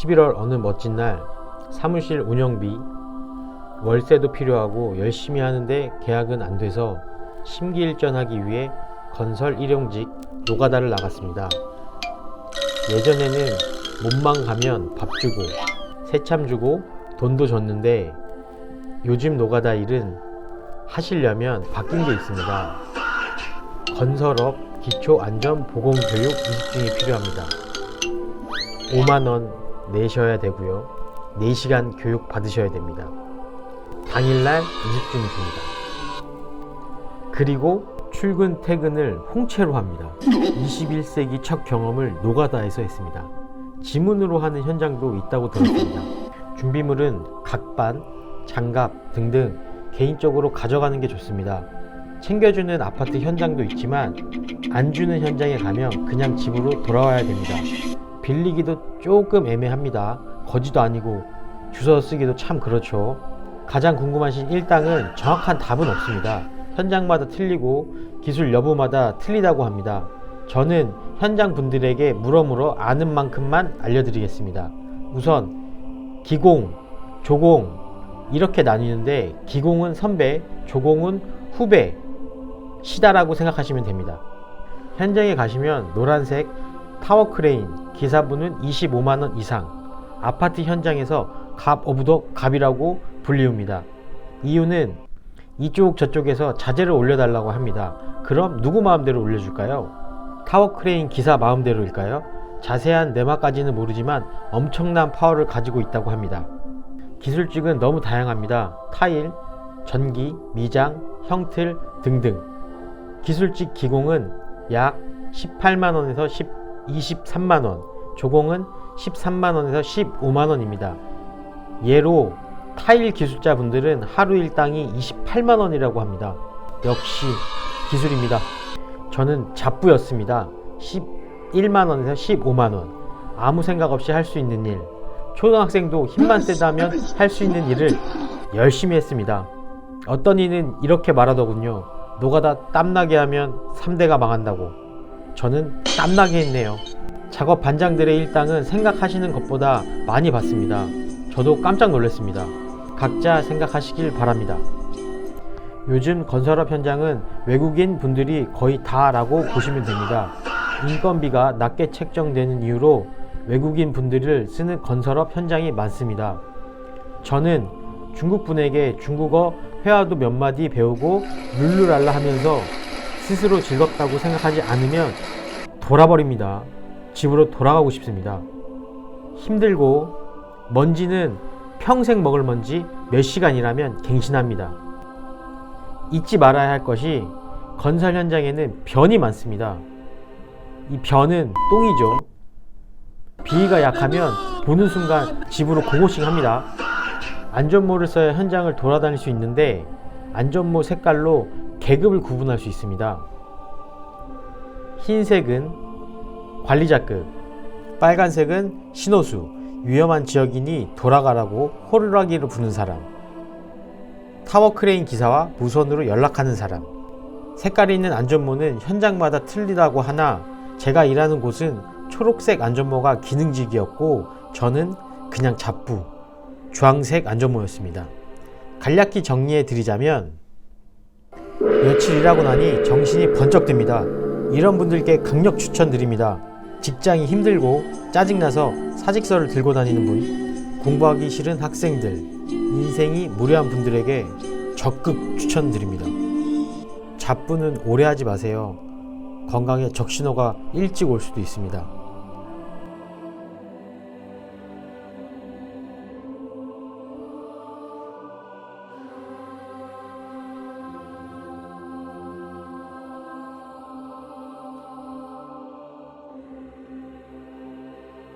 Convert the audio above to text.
11월 어느 멋진 날 사무실 운영비 월세도 필요하고 열심히 하는데 계약은 안 돼서 심기일전하기 위해 건설 일용직 노가다를 나갔습니다. 예전에는 몸만 가면 밥 주고 새참 주고 돈도 줬는데 요즘 노가다 일은 하시려면 바뀐 게 있습니다. 건설업 기초안전보건교육 이직증이 필요합니다. 5만원 내셔야 되고요. 4시간 교육 받으셔야 됩니다. 당일날 이직증이 줍니다. 그리고 출근 퇴근을 홍채로 합니다. 21세기 첫 경험을 노가다에서 했습니다. 지문으로 하는 현장도 있다고 들었습니다. 준비물은 각반, 장갑 등등 개인적으로 가져가는 게 좋습니다. 챙겨주는 아파트 현장도 있지만 안 주는 현장에 가면 그냥 집으로 돌아와야 됩니다. 빌리기도 조금 애매합니다. 거지도 아니고 주워 쓰기도 참 그렇죠. 가장 궁금하신 일당은 정확한 답은 없습니다. 현장마다 틀리고 기술 여부마다 틀리다고 합니다. 저는 현장 분들에게 물어 물어 아는 만큼만 알려드리겠습니다. 우선 기공, 조공 이렇게 나뉘는데 기공은 선배, 조공은 후배, 시다라고 생각하시면 됩니다. 현장에 가시면 노란색 타워 크레인 기사분은 25만 원 이상 아파트 현장에서 갑 오브 더 갑이라고 불리웁니다. 이유는 이쪽 저쪽에서 자재를 올려달라고 합니다. 그럼 누구 마음대로 올려줄까요? 타워 크레인 기사 마음대로일까요? 자세한 내막까지는 모르지만 엄청난 파워를 가지고 있다고 합니다. 기술직은 너무 다양합니다. 타일, 전기, 미장, 형틀 등등. 기술직 기공은 약 18만원에서 23만 원, 조공은 13만 원에서 15만 원입니다. 예로 타일 기술자 분들은 하루 일당이 28만 원이라고 합니다. 역시 기술입니다. 저는 잡부였습니다. 11만 원에서 15만 원. 아무 생각 없이 할 수 있는 일. 초등학생도 힘만 세다면 할 수 있는 일을 열심히 했습니다. 어떤 이는 이렇게 말하더군요. 노가다 땀나게 하면 3대가 망한다고. 저는 땀나게 했네요. 작업 반장들의 일당은 생각하시는 것보다 많이 받습니다. 저도 깜짝 놀랐습니다. 각자 생각하시길 바랍니다. 요즘 건설업 현장은 외국인 분들이 거의 다라고 보시면 됩니다. 인건비가 낮게 책정되는 이유로 외국인 분들을 쓰는 건설업 현장이 많습니다. 저는 중국 분에게 중국어 회화도 몇 마디 배우고 룰루랄라 하면서 스스로 즐겁다고 생각하지 않으면 돌아버립니다. 집으로 돌아가고 싶습니다. 힘들고 먼지는 평생 먹을 먼지 몇 시간이라면 갱신합니다. 잊지 말아야 할 것이 건설 현장에는 변이 많습니다. 이 변은 똥이죠. 비위가 약하면 보는 순간 집으로 고고싱 합니다. 안전모를 써야 현장을 돌아다닐 수 있는데 안전모 색깔로 계급을 구분할 수 있습니다. 흰색은 관리자급, 빨간색은 신호수, 위험한 지역이니 돌아가라고 호루라기를 부는 사람, 타워 크레인 기사와 무선으로 연락하는 사람. 색깔이 있는 안전모는 현장마다 틀리다고 하나 제가 일하는 곳은 초록색 안전모가 기능직이었고 저는 그냥 잡부 주황색 안전모였습니다. 간략히 정리해 드리자면 며칠 일하고 나니 정신이 번쩍 듭니다. 이런 분들께 강력 추천드립니다. 직장이 힘들고 짜증나서 사직서를 들고 다니는 분, 공부하기 싫은 학생들, 인생이 무료한 분들에게 적극 추천드립니다. 잡부는 오래 하지 마세요. 건강에 적신호가 일찍 올 수도 있습니다.